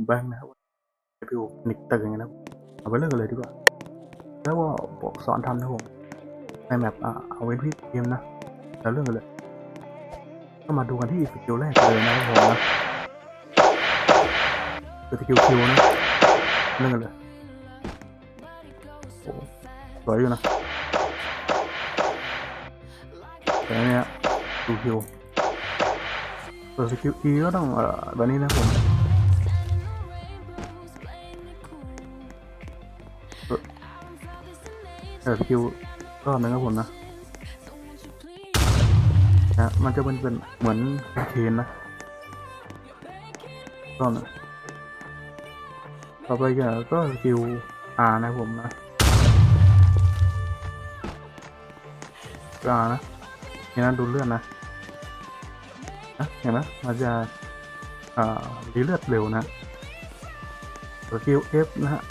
ผมแบงค์นะครับจะไปดูนิกตอร์นะเอาไปเริ่มกันเลยดีกว่า แล้วก็บอกสอนทำนะผมในแมปอะเอาเว้นที่เกมนะแล้วเรื่องกันเลย ก็มาดูกันที่สกิลแรกเลยนะครับผมนะสกิลคิวนะเรื่องกันเลยโอ้สวยอยู่นะแต่อันเนี้ยดูคิวส่วนสกิล E ก็ต้องเอ่อแบบนี้นะผม เออสกิลก็นึงครับผมนะนะมันจะเป็นเป็นเหมือนเคนนะก็นะต่อไปก็ก็สกิล R นะผมนะ R นะเห็นนะดูเลือดนะนะเห็นไหมมันจะอ่ารีเลือดเร็วนะสกิล F นะฮะ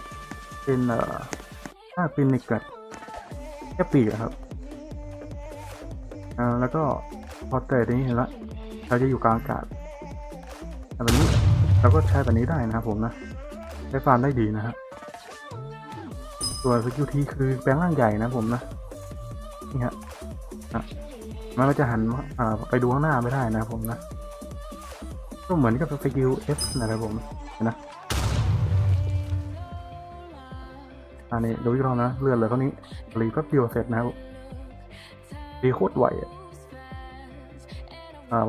เป็นเอ่อถ้าเป็นในกัด ค่ปีกครับอ่าแล้วก็พอเตะตรงนี้เห็นละเราจะอยู่กลางอากาศแบบนี้เราก็ใช้แบบนี้ได้นะครับผมนะใช้ฟาร์มได้ดีนะฮะส่วนสกิลทีคือแปลงร่างใหญ่นะผมนะนี่ฮะอะมันก็จะหันอ่าไปดูข้างหน้าไม่ได้นะผมนะก็เหมือนกับสกิล F นะครับผมเห็นนะ อันนี้ดูอีกรอบนะ เลื่อนเลยเท่านี้รีแป๊บเดียวเสร็จนะครับรีโคตรไวอะ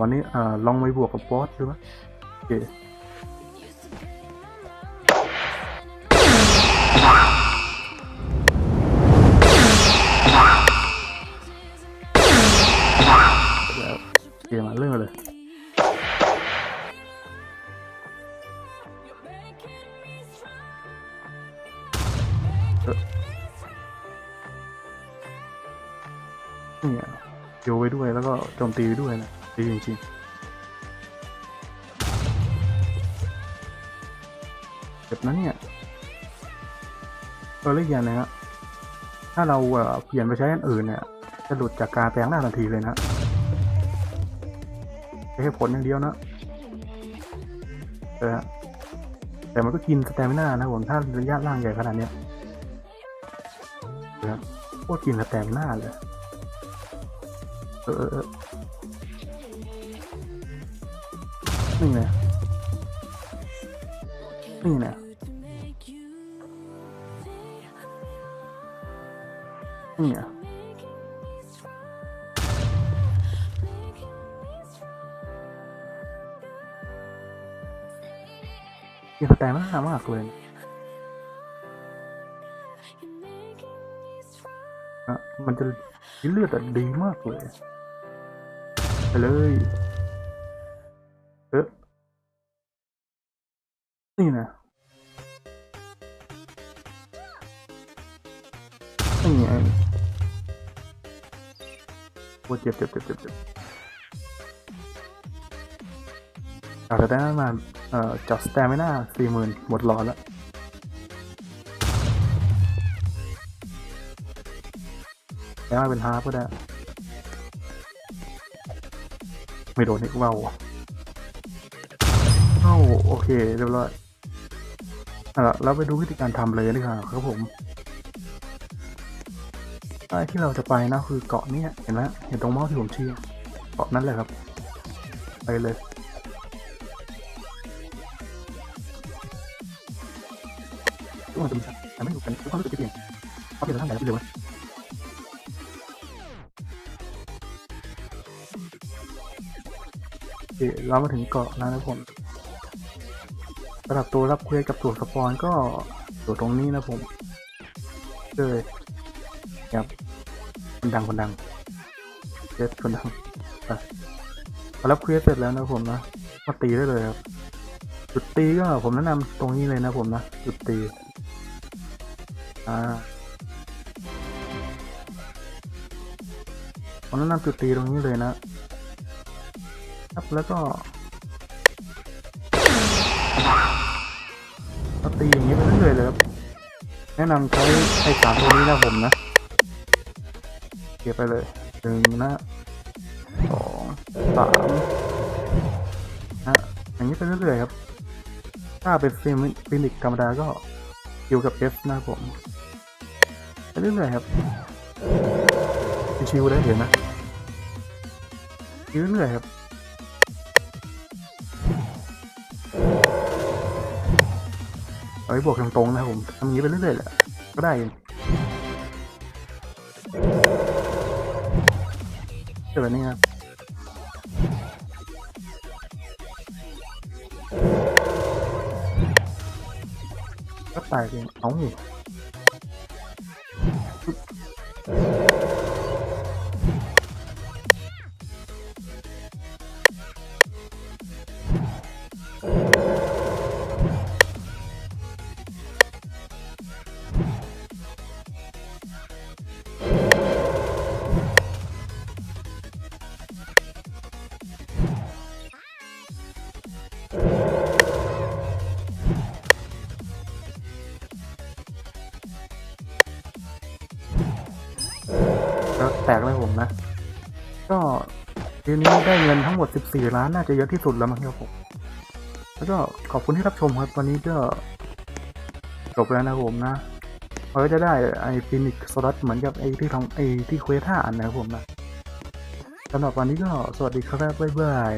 วันนี้อ่าลองไปบวกกับบอสดูไหมโอเค เนี่ยโยไว้ด้วยแล้วก็โจมตีไปด้วยนะดีจริงๆแบบนั้นเนี่ยเออเล็กอย่างนะฮะถ้าเราเปลี่ยนไปใช้อันอื่นเนี่ย จะหลุดจากการแปลงหน้าทันทีเลยนะใช้เหตุผลอย่างเดียวนะเออแต่มันก็กินสแตมิน่านะผมถ้าระยะล่างใหญ่ขนาดเนี้ยนะโคตรกินสแตมิน่าเลย เออนี่ไงนี่ไงนี่ไงมีสแตนมากมากเลย อะมันจะเลือดอะดีมากเลยไปเลยเออนี่นะนี่ไงโอ้เจ็บเจ็บเจ็บเจ็บเจ็บอาแต่ได้มาเอ่อจอดสแตมไม่น่าสี่หมื่นหมดหลอดแล้ว แล้วมาเป็นฮาร์ปก็ได้ ไม่โดนอีกเว้าเอ้าโอเคเรียบร้อยเอาละเราไปดูวิธีการทำเลยดีกว่าครับผมไอ้ที่เราจะไปนะคือเกาะนี้เห็นไหมเห็นตรงเมาส์ที่ผมชี้เกาะนั้นเลยครับ ไปเลยทุกคนจะมีแต่ไม่รู้กันทุกคนรู้สึกเปลี่ยนเขาเปลี่ยนทางไหนแล้วเร็วไเรามาถึงเกาะแล้วนะผมสำหรับตัวรับเควสกับตัวสปอนก็อยู่ตรงนี้นะผมเลยครับคนดังคนดังเควสคนดังไปรับเควสเสร็จแล้วนะผมนะมาตีได้เลยครับจุดตีก็ผมแนะนำตรงนี้เลยนะผมนะจุดตีอ่าผมแนะนำจุดตีตรงนี้เลยนะ ครับแล้วก็ตีอย่างนี้ไปเรื่อยๆเลยครับแนะนำใช้ไอ้สามตัวนี้นะผมนะเก็บไปเลยหนึ่งนะสองสามนะอย่างนี้ไปเรื่อยๆครับ ถ้าเป็นฟินิกธรรมดาก็คิวกับเอฟนะผมไปเรื่อยๆครับชิวๆได้เห็นไหมชิวเรื่อยๆครับ เอาไว้บวกตรงๆนะครับผมทำอย่างนี้ไปเรื่อยๆแหละก็ได้เจอแบบนี้ครับก็ตายเองเอ้า แล้วแตกเลยผมนะ ก็ทีนี้ได้เงินทั้งหมด 14 ล้านน่าจะเยอะที่สุดแล้วมั้งครับผม แล้วก็ขอบคุณที่รับชมครับ ตอนนี้ก็จบแล้วนะผมนะเราก็จะได้ไอ้ฟินิกสลัดเหมือนกับไอ้ที่ทำไอ้ที่เควท่าอันนะครับผมนะสำหรับวันนี้ก็สวัสดีครับบ๊ายบาย